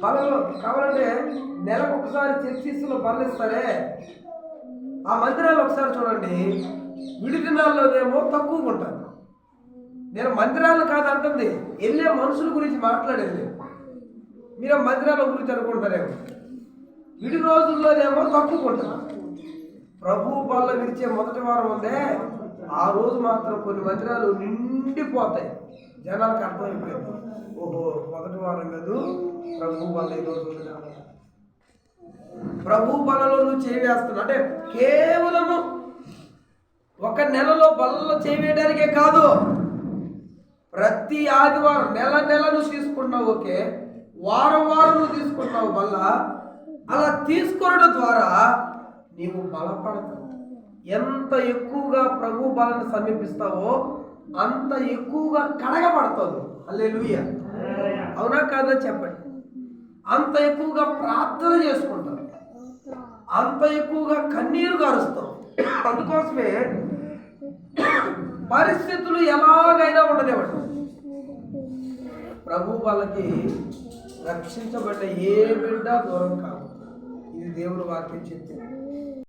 బలలు కావాలంటే నెలకు ఒకసారి చర్చిస్తున్న బలు ఇస్తారే ఆ మందిరాలు ఒకసారి చూడండి. విడిదినాల్లోనేమో తక్కువ తక్కువగా ఉంటారు నేను మందిరాలు కాదంటుంది. వెళ్ళే మనుషుల గురించి మాట్లాడేది. మీరు మందిరాల గురించి అనుకుంటారేమో. విడి రోజుల్లోనేమో తక్కువ ఉంటారు ప్రభు బల్ల విరిచే మొదటి వారం ఉందే. ఆ రోజు మాత్రం కొన్ని వచనాలు నిండిపోతాయి. జనాలకు అర్థమైపోయింది. ఓహో మొదటి వారం కాదు. ప్రభు బల్ల ఈ రోజు ప్రభు బలలో నువ్వు చేవేస్తున్నావు అంటే కేవలము ఒక నెలలో బలలో చేయడానికే కాదు. ప్రతి ఆదివారం నెల నెల నువ్వు తీసుకుంటున్నావు ఓకే. వారం వారం నువ్వు తీసుకుంటున్నావు బల్ల. అలా తీసుకోవడం ద్వారా నీవు బలపడతావు. ఎంత ఎక్కువగా ప్రభు బలను సమీపిస్తావో అంత ఎక్కువగా కడగబడుతుంది అల్లే అవునా కాదా చెప్పండి? అంత ఎక్కువగా ప్రార్థన చేసుకుంటాం అంత ఎక్కువగా కన్నీరు కారుస్తాం అందుకోసమే పరిస్థితులు ఎలాగైనా ఉండనివ్వండి. ప్రభు వాళ్ళకి రక్షించబడ్డ ఏ బిడ్డ దూరం కాదు. ఇది దేవుడు వాక్యం చెప్పింది.